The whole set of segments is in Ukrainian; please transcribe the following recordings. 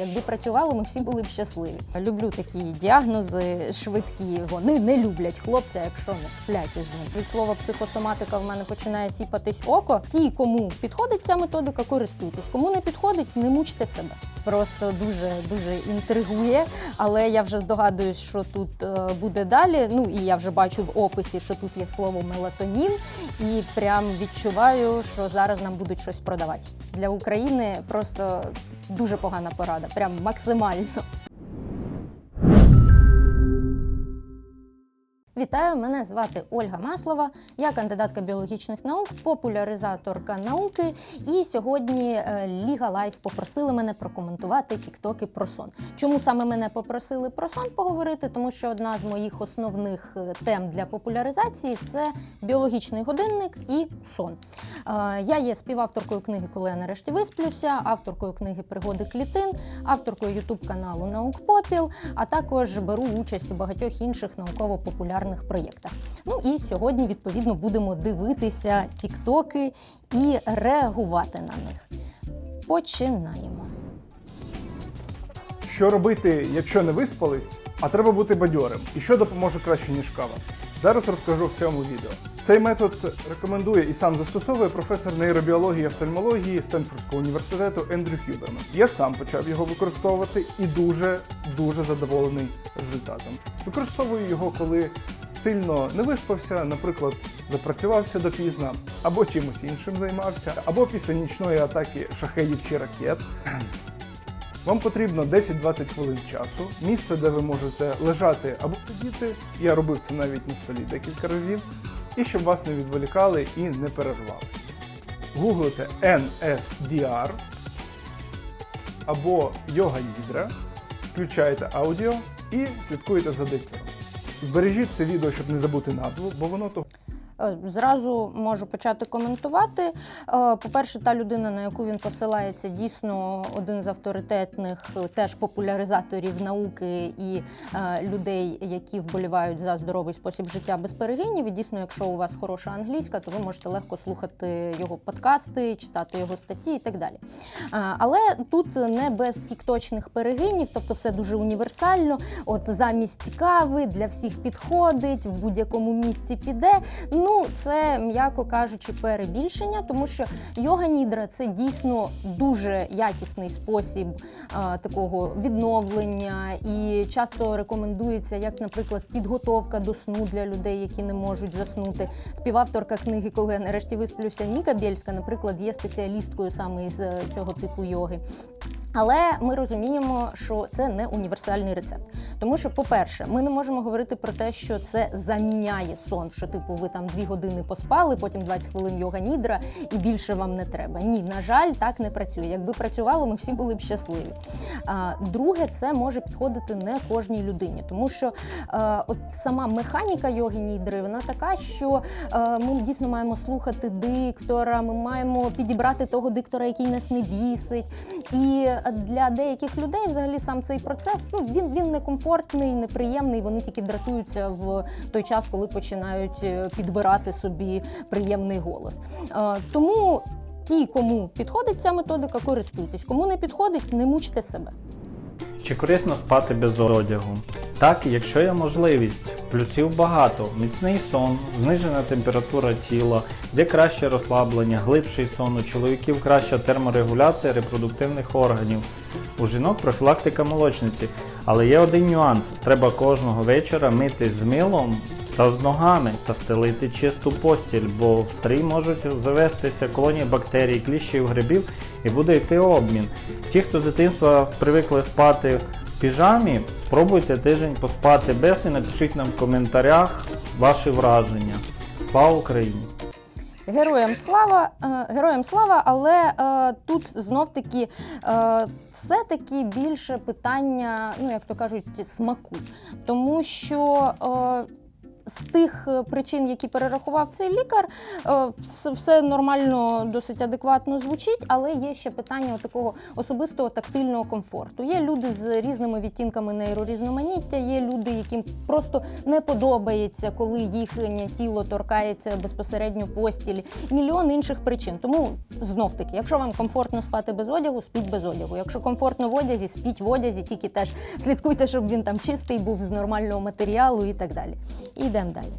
Якби працювало, ми всі були б щасливі. Люблю такі діагнози швидкі. Вони не люблять хлопця, якщо не сплять із ним. Від слова психосоматика в мене починає сіпатись око. Ті, кому підходить ця методика, користуйтесь. Кому не підходить, не мучте себе. Просто дуже дуже інтригує, але я вже здогадуюсь, що тут е, буде далі. Ну і я вже бачу в описі, що тут є слово мелатонін, і прям відчуваю, що зараз нам будуть щось продавати. Для України просто дуже погана порада, прям максимально. Вітаю, мене звати Ольга Маслова. Я кандидатка біологічних наук, популяризаторка науки. І сьогодні е, Ліга Лайф попросили мене прокоментувати тіктоки про сон. Чому саме мене попросили про сон поговорити? Тому що одна з моїх основних е, тем для популяризації це біологічний годинник і сон. Е, Я є співавторкою книги Коли я нарешті висплюся, авторкою книги Пригоди клітин, авторкою ютуб каналу Наук Попіл, а також беру участь у багатьох інших науково-популярних проєктах. Ну і сьогодні, відповідно, будемо дивитися тіктоки і реагувати на них. Починаємо. Що робити, якщо не виспались, а треба бути бадьорим? І що допоможе краще, ніж кава? Зараз розкажу в цьому відео. Цей метод рекомендує і сам застосовує професор нейробіології і офтальмології Стенфордського університету Ендрю Хюберман. Я сам почав його використовувати і дуже дуже задоволений результатом. Використовую його, коли сильно не виспався, наприклад, запрацювався допізно, або чимось іншим займався, або після нічної атаки шахедів чи ракет. Вам потрібно 10-20 хвилин часу, місце, де ви можете лежати або сидіти. Я робив це навіть на столі декілька разів, і щоб вас не відволікали і не переживали. Гуглите NSDR або Йога Нідра, включаєте аудіо і слідкуєте за диктором. Збережіть це відео, щоб не забути назву, бо воно того. Е, Зразу можу почати коментувати. Е, По-перше, та людина, на яку він посилається, дійсно один з авторитетних е, теж популяризаторів науки і людей, які вболівають за здоровий спосіб життя без перегинів. І дійсно, якщо у вас хороша англійська, то ви можете легко слухати його подкасти, читати його статті і так далі. Але тут не без тікточних перегинів, тобто все дуже універсально. От замість кави для всіх підходить, в будь-якому місці піде. Ну, це, м'яко кажучи, перебільшення, тому що йога нідра це дійсно дуже якісний спосіб а, такого відновлення, і часто рекомендується, як, наприклад, підготовка до сну для людей, які не можуть заснути. Співавторка книги, коли я нарешті висплюся, Ніка Бєльська, наприклад, є спеціалісткою саме із е, цього типу йоги. Але ми розуміємо, що це не універсальний рецепт. Тому що, по-перше, ми не можемо говорити про те, що це заміняє сон, що типу ви там дві години поспали, потім 20 хвилин йога нідра і більше вам не треба. Ні, на жаль, так не працює. Якби працювало, ми всі були б щасливі. А, друге, це може підходити не кожній людині, тому що е, от сама механіка йоги нідри, вона така, що е, ми дійсно маємо слухати диктора, ми маємо підібрати того диктора, який нас не бісить. І для деяких людей взагалі сам цей процес ну він, він некомфортний, неприємний. Вони тільки дратуються в той час, коли починають е, підбирати собі приємний голос. Е, Тому ті, кому підходить ця методика, користуйтесь. Кому не підходить, не мучте себе. Чи корисно спати без одягу? Так, якщо є можливість. Плюсів багато: міцний сон, знижена температура тіла, де краще розслаблення, глибший сон, у чоловіків краща терморегуляція репродуктивних органів. У жінок профілактика молочниці. Але є один нюанс: треба кожного вечора митись з милом та з ногами та стелити чисту постіль, бо в стрій можуть завестися колонії бактерій, кліщів, грибів і буде йти обмін. Ті, хто з дитинства привикли спати в піжамі, спробуйте тиждень поспати без і напишіть нам в коментарях ваші враження. Слава Україні! Героям слава, е, героям слава, але е, тут знов таки е, все-таки більше питання, ну як то кажуть, смаку. Тому що е, з тих е, причин, які перерахував цей лікар, е, все, нормально, досить адекватно звучить, але є ще питання такого особистого тактильного комфорту. Є люди з різними відтінками нейрорізноманіття, є люди, яким просто не подобається, коли їхнє тіло торкається безпосередньо постілі. Мільйон інших причин. Тому знов таки, якщо вам комфортно спати без одягу, спіть без одягу. Якщо комфортно в одязі, спіть в одязі, тільки теж слідкуйте, щоб він там чистий був з нормального матеріалу і так далі. І йдемо далі.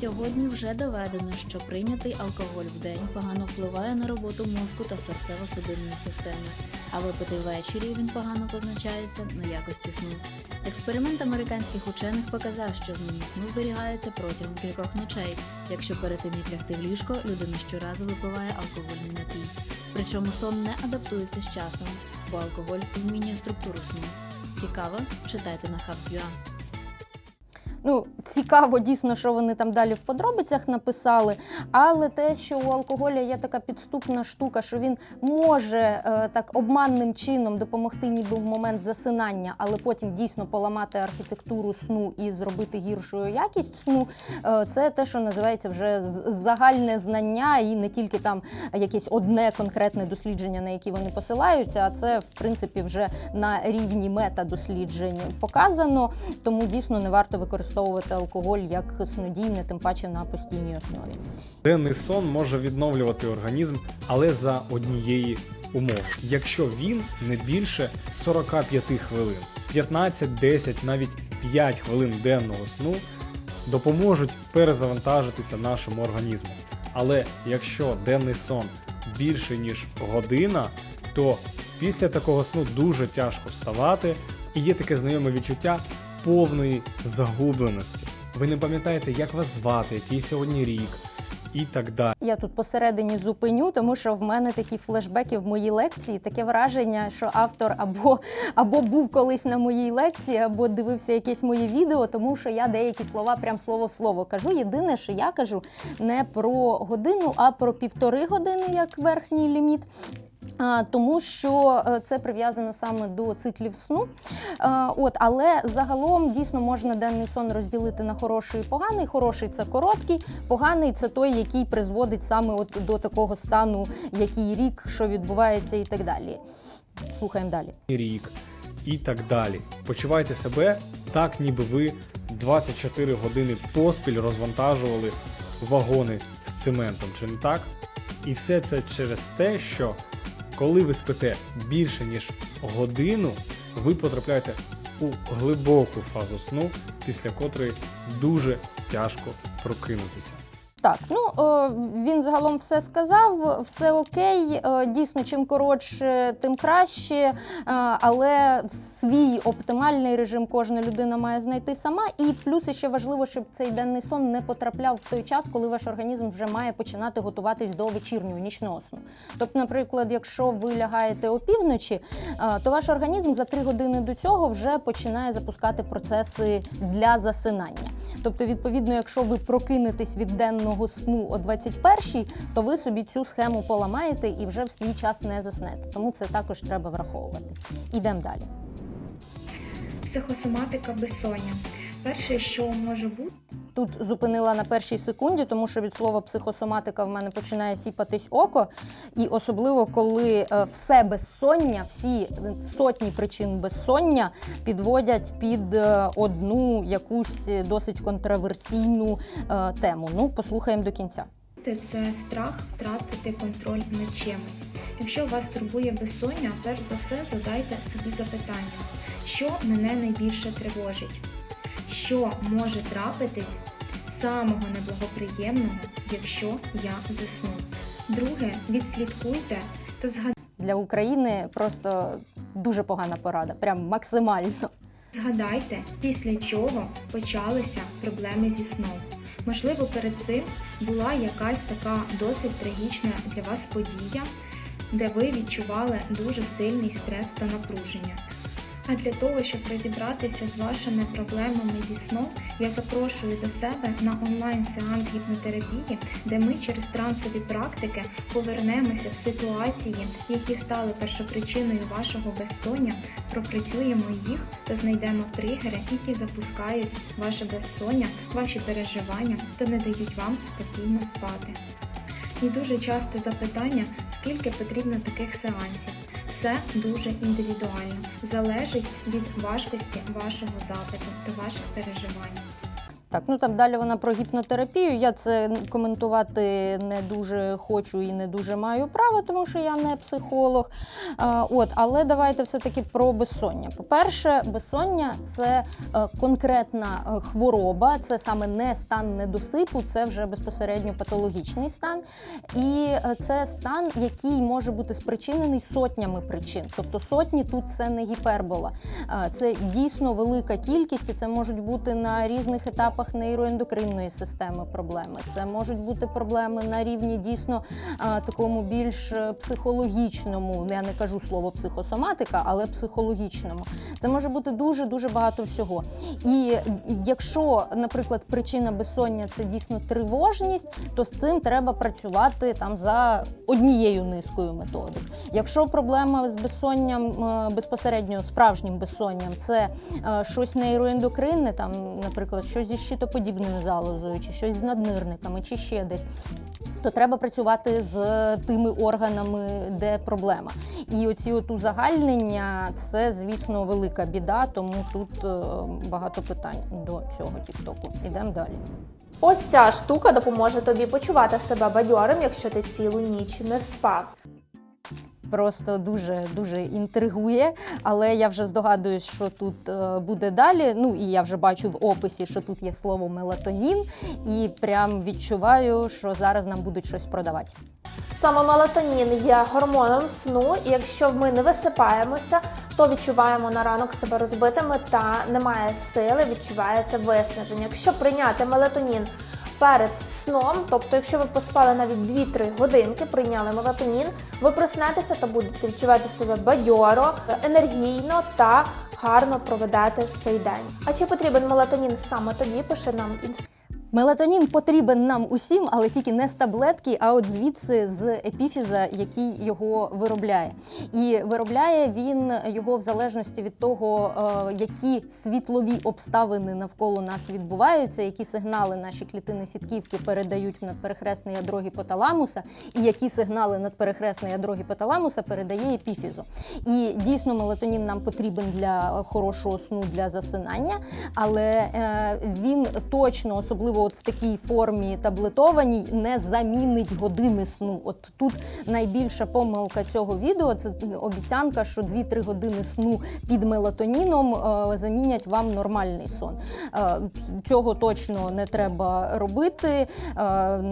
Сьогодні вже доведено, що прийнятий алкоголь в день погано впливає на роботу мозку та серцево-судинної системи, а випитий ввечері він погано позначається на якості сну. Експеримент американських учених показав, що зміни сну зберігаються протягом кількох ночей, якщо перед тим як лягти в ліжко, людина щоразу випиває алкогольний напій. Причому сон не адаптується з часом, бо алкоголь змінює структуру сну. Цікаво? Читайте на Hubs.ua. Ну, цікаво дійсно, що вони там далі в подробицях написали. Але те, що у алкоголя є така підступна штука, що він може е, так обманним чином допомогти, ніби в момент засинання, але потім дійсно поламати архітектуру сну і зробити гіршою якість сну. е, це те, що називається вже загальне знання, і не тільки там якесь одне конкретне дослідження, на які вони посилаються, а це в принципі вже на рівні метадосліджень показано. Тому дійсно не варто використовувати алкоголь як снодійне, тим паче на постійній основі. Денний сон може відновлювати організм, але за однієї умови, якщо він не більше 45 хвилин, 15, 10, навіть 5 хвилин денного сну допоможуть перезавантажитися нашому організму. Але якщо денний сон більше ніж година, то після такого сну дуже тяжко вставати, і є таке знайоме відчуття повної загубленості. Ви не пам'ятаєте, як вас звати, який сьогодні рік, і так далі. Я тут посередині зупиню, тому що в мене такі флешбеки в моїй лекції, таке враження, що автор або, або був колись на моїй лекції, або дивився якесь моє відео, тому що я деякі слова прям слово в слово кажу. Єдине, що я кажу не про годину, а про півтори години як верхній ліміт. Тому що е, це прив'язано саме до циклів сну. От, але загалом дійсно можна денний сон розділити на хороший і поганий. Хороший це короткий, поганий це той, який призводить саме от до такого стану, який рік, що відбувається, і так далі. Слухаємо далі. рік і так далі. Почувайте себе так, ніби ви 24 години поспіль розвантажували вагони з цементом, чи не так? І все це через те, що коли ви спите більше ніж годину, ви потрапляєте у глибоку фазу сну, після котрої дуже тяжко прокинутися. Так, ну він загалом все сказав, все окей. Е, дійсно, чим коротше, тим краще. Е, але свій оптимальний режим кожна людина має знайти сама. І плюс ще важливо, щоб цей денний сон не потрапляв в той час, коли ваш організм вже має починати готуватись до вечірнього нічного сну. Тобто, наприклад, якщо ви лягаєте опівночі, е, то ваш організм за три години до цього вже починає запускати процеси для засинання. Тобто, відповідно, якщо ви прокинетесь від денного сну о 21-й, то ви собі цю схему поламаєте і вже в свій час не заснете. Тому це також треба враховувати. Ідемо далі. Психосоматика безсоння. Перше, що може бути, Тут зупинила на першій секунді, тому що від слова психосоматика в мене починає сіпатись око. І особливо, коли е, все безсоння, всі сотні причин безсоння підводять під е, одну якусь досить контроверсійну е, тему. Ну, послухаємо до кінця. це страх втратити контроль над чимось. Якщо вас турбує безсоння, перш за все задайте собі запитання, що мене найбільше тривожить, що може трапитись самого неблагоприємного, якщо я засну. Друге, відслідкуйте та згадайте. Для України просто дуже погана порада, прям максимально. Згадайте, після чого почалися проблеми зі сном. Можливо, перед цим була якась така досить трагічна для вас подія, де ви відчували дуже сильний стрес та напруження. А для того, щоб розібратися з вашими проблемами зі сном, я запрошую до себе на онлайн-сеанс гіпнотерапії, де ми через трансові практики повернемося в ситуації, які стали першопричиною вашого безсоння, пропрацюємо їх та знайдемо тригери, які запускають ваше безсоння, ваші переживання та не дають вам спокійно спати. І дуже часте запитання, скільки потрібно таких сеансів. Все дуже індивідуально, залежить від важкості вашого запиту та ваших переживань. Так, ну там далі вона про гіпнотерапію. Я це коментувати не дуже хочу і не дуже маю права, тому що я не психолог. А, от, але давайте все-таки про безсоння. По-перше, безсоння це е, конкретна е, хвороба, це саме не стан недосипу, це вже безпосередньо патологічний стан. І е, це стан, який може бути спричинений сотнями причин. Тобто сотні тут це не гіпербола. Це дійсно велика кількість, і це можуть бути на різних етапах нейроендокринної системи проблеми. Це можуть бути проблеми на рівні дійсно такому більш е, психологічному. Я не кажу слово психосоматика, але психологічному. Це може бути дуже дуже багато всього. І якщо, наприклад, причина безсоння це дійсно тривожність, то з цим треба працювати там за однією низкою методик. Якщо проблема з безсонням е, безпосередньо справжнім безсонням, це е, щось нейроендокринне, там, наприклад, щось зі щитоподібною залозою, чи щось з наднирниками, чи ще десь. То треба працювати з тими органами, де проблема. І оці от узагальнення це, звісно, велика біда, тому тут е, багато питань до цього тіктоку. Ідемо далі. Ось ця штука допоможе тобі почувати себе бадьорим, якщо ти цілу ніч не спав. Просто дуже дуже інтригує, але я вже здогадуюсь, що тут е, буде далі. Ну і я вже бачу в описі, що тут є слово мелатонін, і прям відчуваю, що зараз нам будуть щось продавати. Саме мелатонін є гормоном сну, і якщо ми не висипаємося, то відчуваємо на ранок себе розбитими та немає сили, відчувається виснаження. Якщо прийняти мелатонін перед сном, тобто, якщо ви поспали навіть 2-3 годинки, прийняли мелатонін, ви проснетеся та будете відчувати себе бадьоро, енергійно та гарно проведете цей день. А чи потрібен мелатонін саме тобі? Пиши нам інстаграм. Мелатонін потрібен нам усім, але тільки не з таблетки, а от звідси з епіфіза, який його виробляє. І виробляє він його в залежності від того, е, які світлові обставини навколо нас відбуваються, які сигнали наші клітини сітківки передають в надперехресне ядро гіпоталамуса, і які сигнали надперехресне ядро гіпоталамуса передає епіфізу. І дійсно мелатонін нам потрібен для хорошого сну, для засинання, але е, він точно, особливо от в такій формі таблетованій, не замінить години сну. От тут найбільша помилка цього відео це обіцянка, що 2-3 години сну під мелатоніном е, замінять вам нормальний сон. Е, цього точно не треба робити. Е,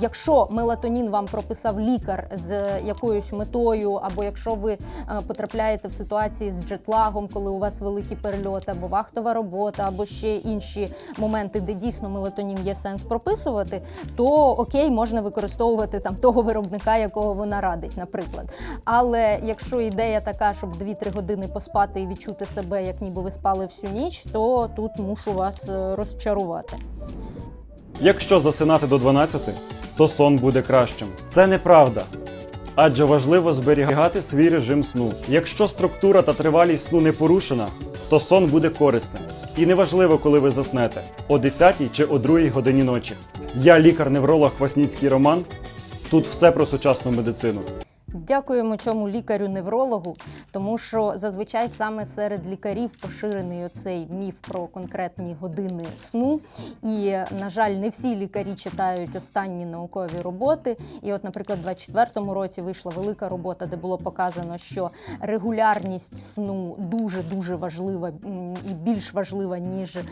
якщо мелатонін вам прописав лікар з якоюсь метою, або якщо ви потрапляєте в ситуації з джетлагом, коли у вас великі перельоти, або вахтова робота, або ще інші моменти, де дійсно мелатонін є сенс прописувати, то окей, можна використовувати там того виробника, якого вона радить, наприклад. Але якщо ідея така, щоб 2-3 години поспати і відчути себе, як ніби ви спали всю ніч, то тут мушу вас е, розчарувати. Якщо засинати до 12, то сон буде кращим. Це неправда. Адже важливо зберігати свій режим сну. Якщо структура та тривалість сну не порушена, то сон буде корисним. І неважливо, коли ви заснете о 10 чи о 2 годині ночі. Я лікар-невролог Квасніцький Роман. Тут все про сучасну медицину. Дякуємо цьому лікарю-неврологу, тому що зазвичай саме серед лікарів поширений оцей міф про конкретні години сну. І, на жаль, не всі лікарі читають останні наукові роботи. І, от, наприклад, у 24-му році вийшла велика робота, де було показано, що регулярність сну дуже дуже важлива і більш важлива, ніж е,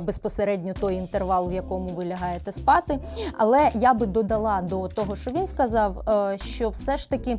безпосередньо той інтервал, в якому ви лягаєте спати. Але я би додала до того, що він сказав, е, що все ж таки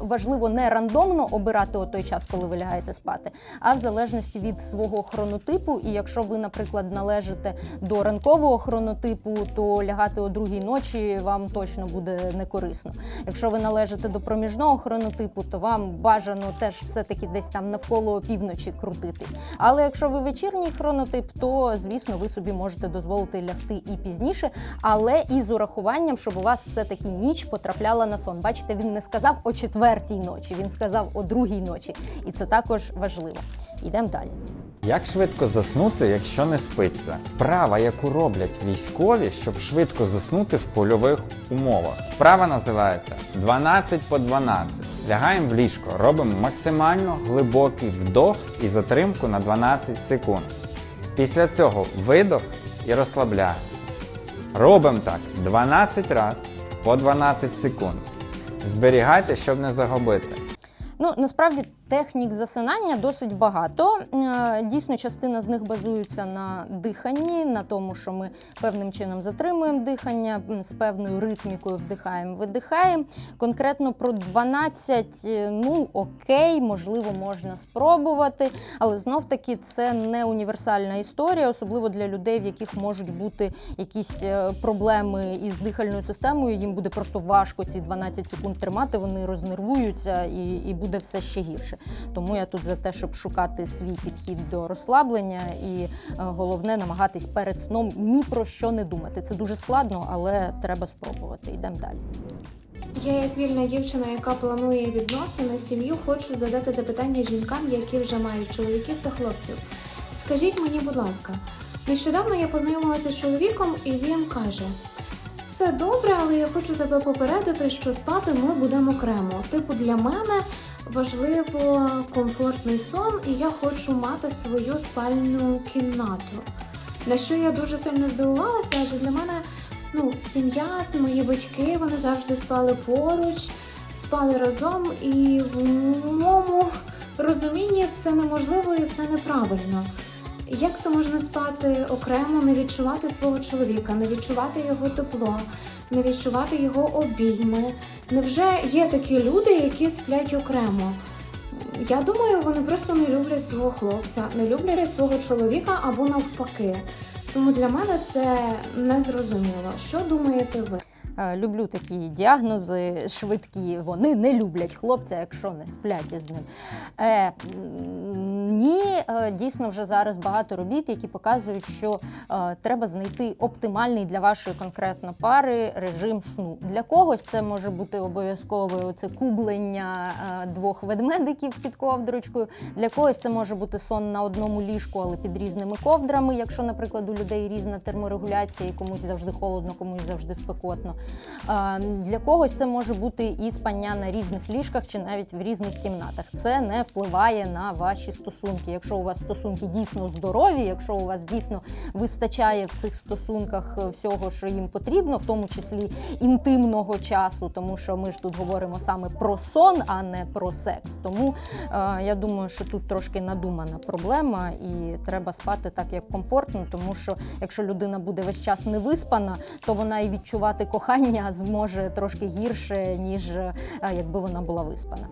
Важливо не рандомно обирати о той час, коли ви лягаєте спати, а в залежності від свого хронотипу. І якщо ви, наприклад, належите до ранкового хронотипу, то лягати о другій ночі вам точно буде не корисно. Якщо ви належите до проміжного хронотипу, то вам бажано теж все-таки десь там навколо півночі крутитись. Але якщо ви вечірній хронотип, то звісно ви собі можете дозволити лягти і пізніше, але і з урахуванням, щоб у вас все-таки ніч потрапляла на сон. Бачите, він не сказав о четвертій ночі, він сказав о другій ночі, і це також важливо. Йдемо далі. Як швидко заснути, якщо не спиться? Вправа, яку роблять військові, щоб швидко заснути в польових умовах. Вправа називається 12 по 12. Лягаємо в ліжко, робимо максимально глибокий вдох і затримку на 12 секунд. Після цього видох і розслабляємо. Робимо так 12 разів по 12 секунд. Зберігайте, щоб не загубити. Ну насправді технік засинання досить багато. Е, Дійсно, частина з них базується на диханні, на тому, що ми певним чином затримуємо дихання, з певною ритмікою вдихаємо, видихаємо. Конкретно про 12, е, ну окей, можливо, можна спробувати, але знов таки це не універсальна історія, особливо для людей, в яких можуть бути якісь е, проблеми із дихальною системою. Їм буде просто важко ці 12 секунд тримати, вони рознервуються і, і буде все ще гірше. Тому я тут за те, щоб шукати свій підхід до розслаблення, і е, головне намагатись перед сном ні про що не думати. Це дуже складно, але треба спробувати. Йдемо далі. Я, як вільна дівчина, яка планує відносини, сім'ю, хочу задати запитання жінкам, які вже мають чоловіків та хлопців. Скажіть мені, будь ласка, нещодавно я познайомилася з чоловіком, і він каже: все добре, але я хочу тебе попередити, що спати ми будемо окремо. Типу, для мене важливо комфортний сон, і я хочу мати свою спальну кімнату. На що я дуже сильно здивувалася, адже для мене ну, сім'я, мої батьки, вони завжди спали поруч, спали разом, і в моєму розумінні це неможливо і це неправильно. Як це можна спати окремо, не відчувати свого чоловіка, не відчувати його тепло, не відчувати його обійми? Невже є такі люди, які сплять окремо? Я думаю, вони просто не люблять свого хлопця, не люблять свого чоловіка або навпаки. Тому для мене це незрозуміло. Що думаєте ви? Е, Люблю такі діагнози швидкі. Вони не люблять хлопця, якщо не сплять із ним. Е, ні, е, дійсно вже зараз багато робіт, які показують, що е, треба знайти оптимальний для вашої конкретно пари режим сну. Для когось це може бути обов'язкове оце кублення е, двох ведмедиків під ковдрочкою. Для когось це може бути сон на одному ліжку, але під різними ковдрами, якщо, наприклад, у людей різна терморегуляція, і комусь завжди холодно, комусь завжди спекотно. Для когось це може бути і спання на різних ліжках чи навіть в різних кімнатах. Це не впливає на ваші стосунки. Якщо у вас стосунки дійсно здорові, якщо у вас дійсно вистачає в цих стосунках всього, що їм потрібно, в тому числі інтимного часу, тому що ми ж тут говоримо саме про сон, а не про секс. Тому е, я думаю, що тут трошки надумана проблема, і треба спати так, як комфортно, тому що якщо людина буде весь час не виспана, то вона і відчувати кохання зможе трошки гірше, ніж е, якби вона була виспана.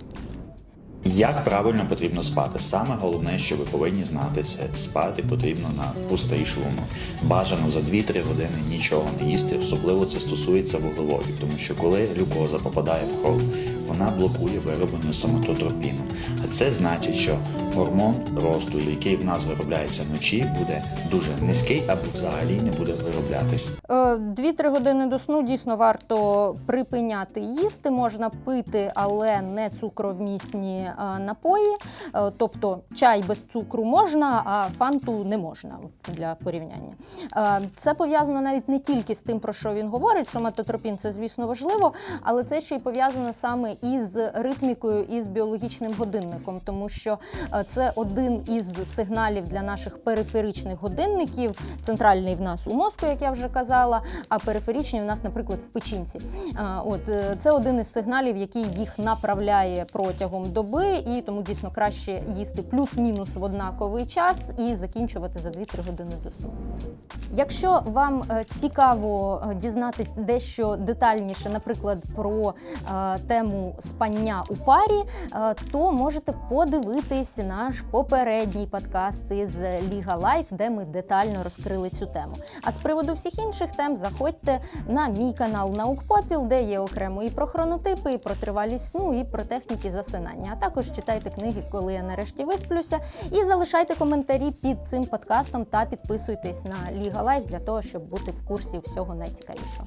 Як правильно потрібно спати? Саме головне, що ви повинні знати, це спати потрібно на пустий шлунок. Бажано за 2-3 години нічого не їсти. Особливо це стосується вуглеводів, тому що коли глюкоза попадає в кров, вона блокує вироблення соматотропіну. А це значить, що гормон росту, який в нас виробляється вночі, буде дуже низький або взагалі не буде вироблятись. Е, Дві-три години до сну дійсно варто припиняти їсти. Можна пити, але не цукровмісні е, напої. Е, Тобто чай без цукру можна, а фанту не можна для порівняння. Е, Це пов'язано навіть не тільки з тим, про що він говорить. Соматотропін це, звісно, важливо, але це ще й пов'язано саме із ритмікою і з біологічним годинником, тому що е, це один із сигналів для наших периферичних годинників. Центральний в нас у мозку, як я вже казала, а периферичний у нас, наприклад, в печінці. От е, це один із сигналів, який їх направляє протягом доби, і тому дійсно краще їсти плюс-мінус в однаковий час і закінчувати за 2-3 години до сну. Якщо вам е, цікаво е, дізнатись дещо детальніше, наприклад, про е, тему спання у парі, е, то можете подивитись наш попередній подкаст із Ліга Лайф, де ми детально розкрили цю тему. А з приводу всіх інших тем заходьте на мій канал Наукпопіл, де є окремо і про хронотипи, і про тривалість сну, і про техніки засинання. А також читайте книги, коли я нарешті висплюся. І залишайте коментарі під цим подкастом та підписуйтесь на Ліга Лайф для того, щоб бути в курсі всього найцікавішого.